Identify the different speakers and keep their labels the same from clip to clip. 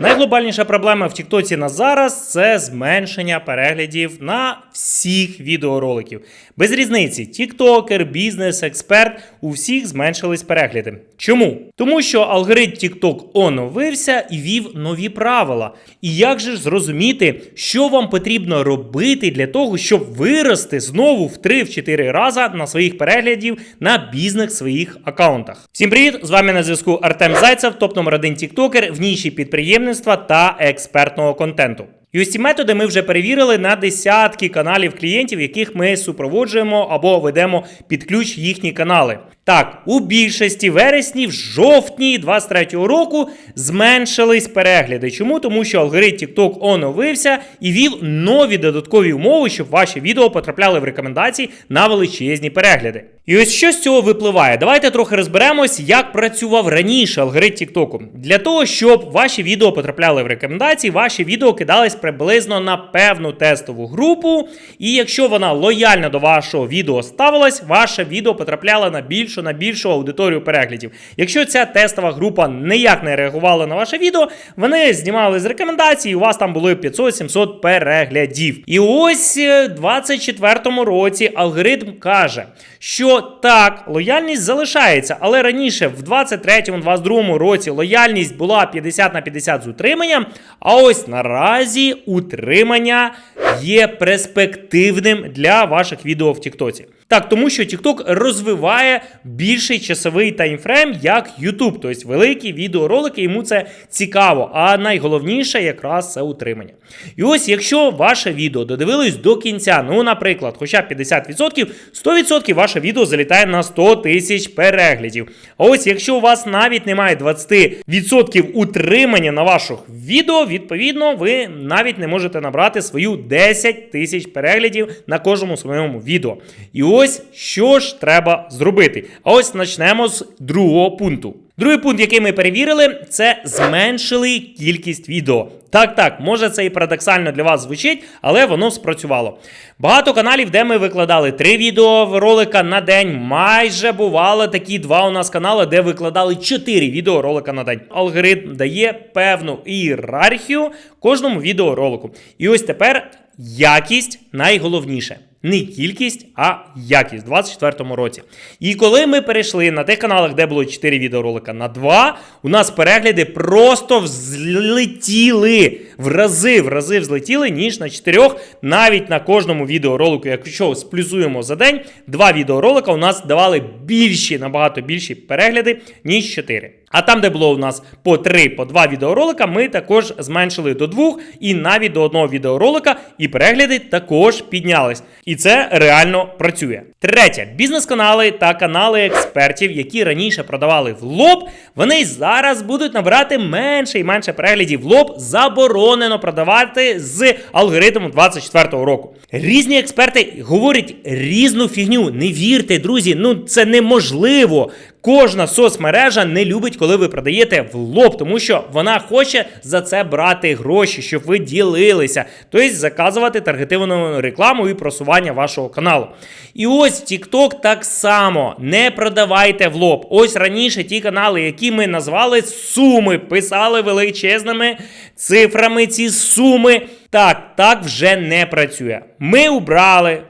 Speaker 1: Найглобальніша проблема в Тіктоці на зараз це зменшення переглядів на всіх відеороликів. Без різниці, тіктокер, бізнес, експерт у всіх зменшились перегляди. Чому? Тому що алгоритм TikTok оновився і вів нові правила. І як же ж зрозуміти, що вам потрібно робити для того, щоб вирости знову в 3-4 рази на своїх переглядів на бізнес своїх аккаунтах? Всім привіт! З вами на зв'язку Артем Зайцев, топ номер 1 тіктокер в ніші підприємництва та експертного контенту. І ці методи ми вже перевірили на десятки каналів клієнтів, яких ми супроводжуємо або ведемо під ключ їхні канали. Так, у більшості вересні, в жовтні 23-го року зменшились перегляди. Чому? Тому що алгоритм TikTok оновився і вів нові додаткові умови, щоб ваші відео потрапляли в рекомендації на величезні перегляди. І ось що з цього випливає? Давайте трохи розберемось, як працював раніше алгоритм TikTok. Для того, щоб ваші відео потрапляли в рекомендації, ваші відео кидались приблизно на певну тестову групу. І якщо вона лояльно до вашого відео ставилась, ваше відео потрапляло на більшу на більшу аудиторію переглядів. Якщо ця тестова група ніяк не реагувала на ваше відео, вони знімали з рекомендацій, у вас там було 500-700 переглядів. І ось е, в 24-му році алгоритм каже, що так, лояльність залишається, але раніше, в 23-22 році, лояльність була 50 на 50 з утриманням. А ось наразі утримання є перспективним для ваших відео в Тіктоці. Так, тому що TikTok розвиває більший часовий таймфрейм, як YouTube. Тобто великі відеоролики, йому це цікаво. А найголовніше якраз це утримання. І ось, якщо ваше відео додивились до кінця, ну, наприклад, хоча 50%, 100% ваше відео залітає на 100 тисяч переглядів. А ось якщо у вас навіть немає 20% утримання на ваших відео, відповідно, ви навіть не можете набрати свою 10 тисяч переглядів на кожному своєму відео. І ось що ж треба зробити. А ось почнемо з другого пункту. Другий пункт, який ми перевірили, це зменшили кількість відео. Так, так, може це і парадоксально для вас звучить, але воно спрацювало. Багато каналів, де ми викладали три відео ролика на день. Майже бували такі два у нас канали, де викладали чотири відеоролика на день. Алгоритм дає певну ієрархію кожному відеоролику. І ось тепер якість найголовніше. Не кількість, а якість у 2024 році. І коли ми перейшли на тих каналах, де було 4 відеоролика на 2, у нас перегляди просто взлетіли в рази, в рази взлетіли, ніж на 4. Навіть на кожному відеоролику, якщо сплюсуємо за день, два відеоролика у нас давали більші, набагато більші перегляди, ніж 4. А там, де було у нас по 3, по 2 відеоролика, ми також зменшили до 2 і навіть до одного відеоролика, і перегляди також піднялись. І це реально працює. Третє, бізнес-канали та канали експертів, які раніше продавали в лоб, вони зараз будуть набирати менше і менше переглядів в лоб. Заборонено продавати з алгоритмом 24-го року. Різні експерти говорять різну фігню. Не вірте, друзі, ну це неможливо. Кожна соцмережа не любить, коли ви продаєте в лоб, тому що вона хоче за це брати гроші, щоб ви ділилися, тобто заказувати таргетовану рекламу і просування вашого каналу. І ось TikTok так само не продавайте в лоб. Ось раніше ті канали, які ми назвали суми, писали величезними цифрами ці суми. Так, так вже не працює. Ми убрали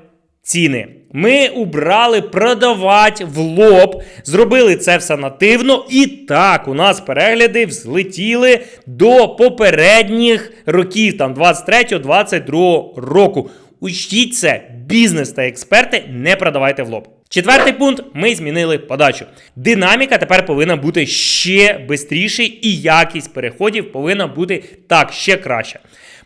Speaker 1: ціни. Ми убрали продавати в лоб, зробили це все нативно, і так у нас перегляди взлетіли до попередніх років, там 23-22 року. Учтіть це, бізнес та експерти не продавайте в лоб. Четвертий пункт: ми змінили подачу. Динаміка тепер повинна бути ще швидше, і якість переходів повинна бути так ще краще.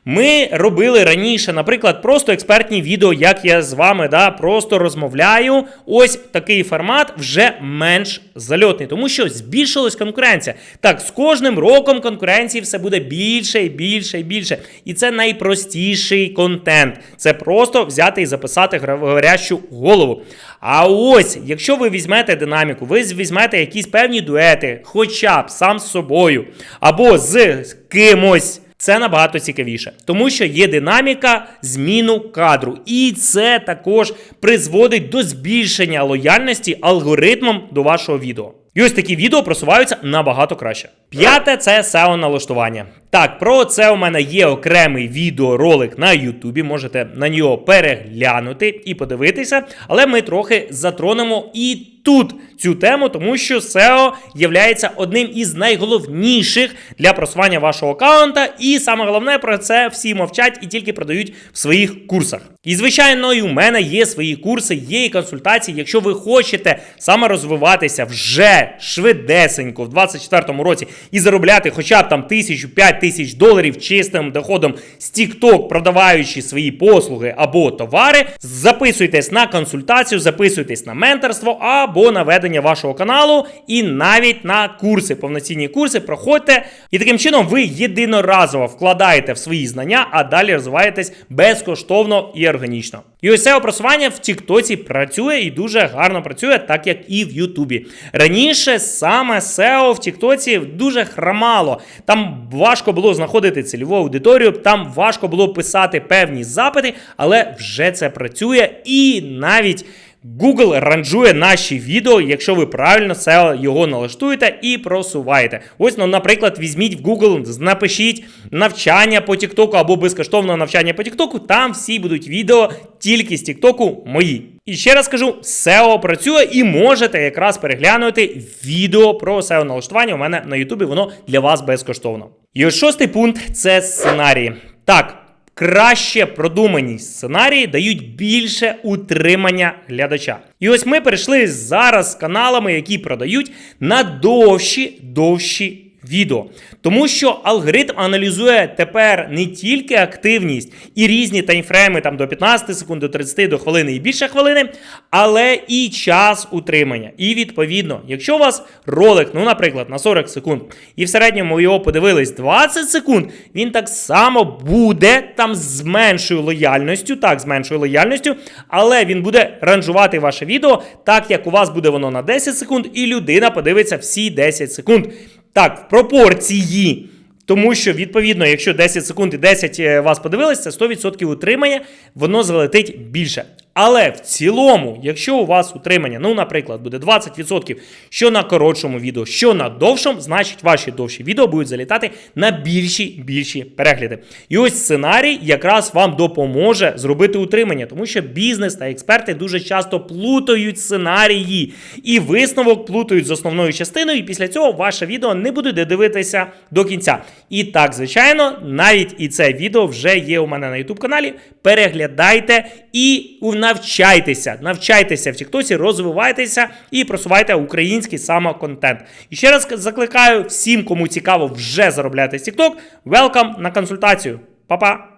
Speaker 1: Ми робили раніше, наприклад, просто експертні відео, як я з вами да, просто розмовляю. Ось такий формат вже менш зальотний, тому що збільшилась конкуренція. Так, з кожним роком конкуренції все буде більше і більше і більше. І це найпростіший контент. Це просто взяти і записати говорящу голову. А ось, якщо ви візьмете динаміку, ви візьмете якісь певні дуети, хоча б сам з собою, або з кимось. Це набагато цікавіше, тому що є динаміка зміну кадру, і це також призводить до збільшення лояльності алгоритмом до вашого відео. І ось такі відео просуваються набагато краще. П'яте це SEO налаштування. Так, про це у мене є окремий відеоролик на Ютубі. Можете на нього переглянути і подивитися. Але ми трохи затронемо і тут цю тему, тому що SEO є одним із найголовніших для просування вашого аккаунта. І саме головне про це всі мовчать і тільки продають в своїх курсах. І звичайно, і у мене є свої курси, є і консультації. Якщо ви хочете саме розвиватися вже швидесенько в 24-му році і заробляти хоча б там тисячу п'ять тисяч доларів чистим доходом з TikTok, продаваючи свої послуги або товари, записуйтесь на консультацію, записуйтесь на менторство або на ведення вашого каналу, і навіть на курси, повноцінні курси проходьте. І таким чином ви єдиноразово вкладаєте в свої знання, а далі розвиваєтесь безкоштовно і органічно. І ось це просування в Тіктоці працює і дуже гарно працює, так як і в Ютубі. Раніше саме SEO в Тіктоці дуже хромало. Там важко було знаходити цільову аудиторію, там важко було писати певні запити, але вже це працює і навіть. Google ранжує наші відео, якщо ви правильно це його налаштуєте і просуваєте. Ось, ну, наприклад, візьміть в Google, напишіть навчання по TikTok або безкоштовне навчання по TikTok, Там всі будуть відео тільки з TikTok мої. І ще раз кажу, SEO працює і можете якраз переглянути відео про SEO налаштування. У мене на YouTube воно для вас безкоштовно. І шостий пункт це сценарії. Так. Краще продумані сценарії дають більше утримання глядача. І ось ми перейшли зараз з каналами, які продають на довші довші відео. Тому що алгоритм аналізує тепер не тільки активність і різні таймфрейми там до 15 секунд, до 30 до хвилини і більше хвилини, але і час утримання. І відповідно, якщо у вас ролик, ну, наприклад, на 40 секунд, і в середньому його подивились 20 секунд, він так само буде там з меншою лояльністю, так, з меншою лояльністю, але він буде ранжувати ваше відео, так як у вас буде воно на 10 секунд, і людина подивиться всі 10 секунд. Так, в пропорції. Тому що, відповідно, якщо 10 секунд і 10 е, вас подивилися, це 100% утримання, воно залетить більше. Але в цілому, якщо у вас утримання, ну, наприклад, буде 20%, що на коротшому відео, що на довшому, значить ваші довші відео будуть залітати на більші більші перегляди. І ось сценарій якраз вам допоможе зробити утримання, тому що бізнес та експерти дуже часто плутають сценарії і висновок плутають з основною частиною, і після цього ваше відео не буде дивитися до кінця. І так, звичайно, навіть і це відео вже є у мене на YouTube каналі. Переглядайте і навчайтеся, навчайтеся в Тіктосі, розвивайтеся і просувайте український самоконтент. І ще раз закликаю всім, кому цікаво вже заробляти з TikTok, welcome на консультацію. Па-па!